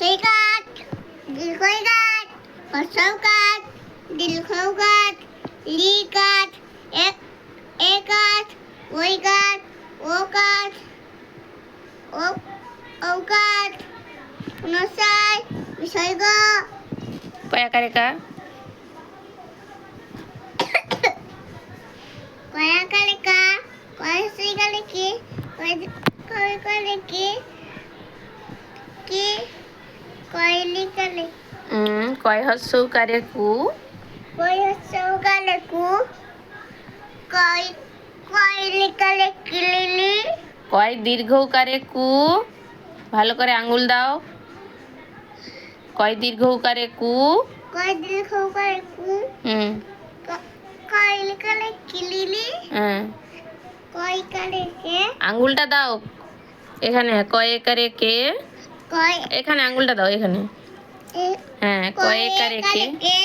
হসই কাঠ দীর্ঘই কাঠ হসৌ কাঠ দীর্ঘৌ কাঠ লি কাঠ এক এ কাঠ ওই কাঠ ও কাঠ ও ও কাঠ নসাই বিষয় গ কয় আকারে কা কয়া কালে কা কয় হসই কালে কি কয় কয় কি কয় হস্য কারে কু কয় হসৌ কালে কু কয় কয়লি কালে কিলিলি? কয় দীর্ঘ কারে কু ভালো করে আঙ্গুল দাও। কয় দীর্ঘ কারে কু কয় দীর্ঘ কালে কু হুম। ক- কয়লি কালে কিলিলি? হ্যাঁ কয় কালে কে আঙ্গুলটা দাও। এখানে কয় একারে কে কয় এখানে আঙ্গুলটা দাও এখানে। হ্যাঁ কয় একারে কে কে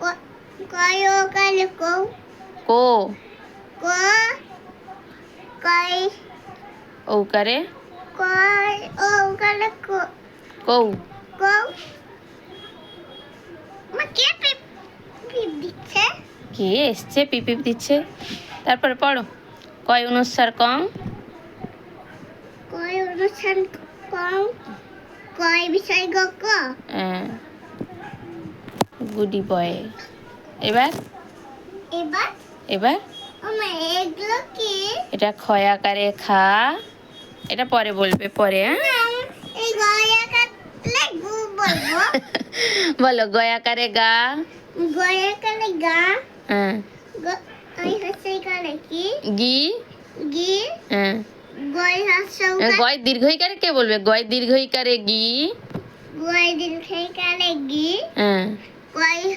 ক- কয় ও কালে কৌ কো ক। কয় ও কারে কয় ও কালে ক? কৌ কৌ মা কে পিপ পিপ দিচ্ছে? কে এসছে পিপিপ দিচ্ছে? তারপরে পড়ো। কয় অনুসার কম কয় অনুষ্ঠান কম কয় বিষয় গ ক? হ্যাঁ। গুডি বয়। এবার? এবার? এবার? এগুলো কি? এটা ক্ষয় আকারে খা। এটা পরে বলবে পরে হ্যাঁ? বলব। বলো গয় আকারে গা। গয়া কালে গা। হ্যাঁ। গ- হ্যাঁ। গয় দীর্ঘইকারে কে বলবে? গয় দীর্ঘইকারে গি? গয় গি? হ্যাঁ। গয়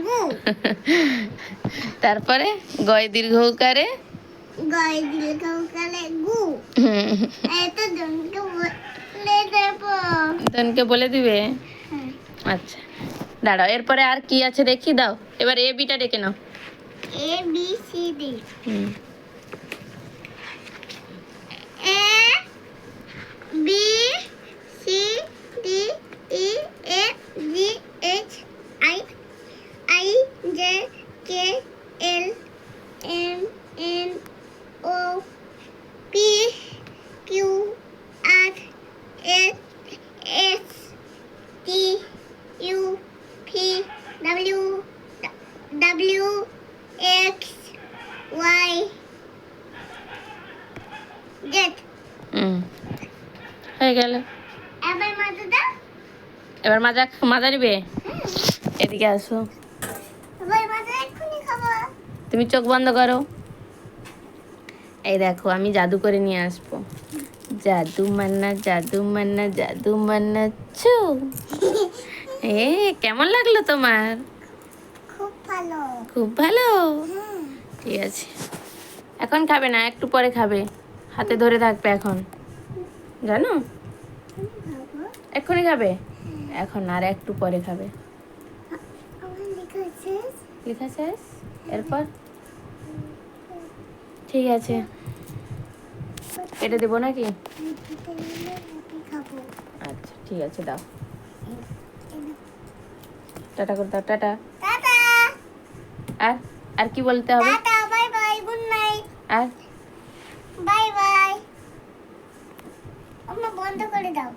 গু? তারপরে গয় দীর্ঘকারে গয় গু? এত বলে দেবো। বলে দিবে? হ্যাঁ। আচ্ছা। দাঁড়াও এরপরে আর কি আছে দেখি দাও। এবার এ বিটা ডেকে নাও। A B C D A B C D E E G H I I J K K W X Y Z. হুম। হয়ে গেল। এবার মাঝে দাও। এবার মাজা মাজা নিবে? এদিকে আসো। তুমি চোখ বন্ধ করো। এই দেখো আমি জাদু করে নিয়ে আসব। জাদু মান্না জাদু মান্না জাদু মান্না ছু। এ কেমন লাগল তোমার? ভালো খুব ভালো ঠিক আছে এখন খাবে না একটু পরে খাবে হাতে ধরে থাকবে এখন জানো এক্ষুনি খাবে এখন আর একটু পরে খাবে লেখা শেষ এরপর ঠিক আছে কেটে দেবো নাকি আচ্ছা ঠিক আছে দাও টাটা করে দাও টাটা আর আর কি বলতে হবে? Tata bye bye good night. আর বাই বাই। বন্ধ করে দাও।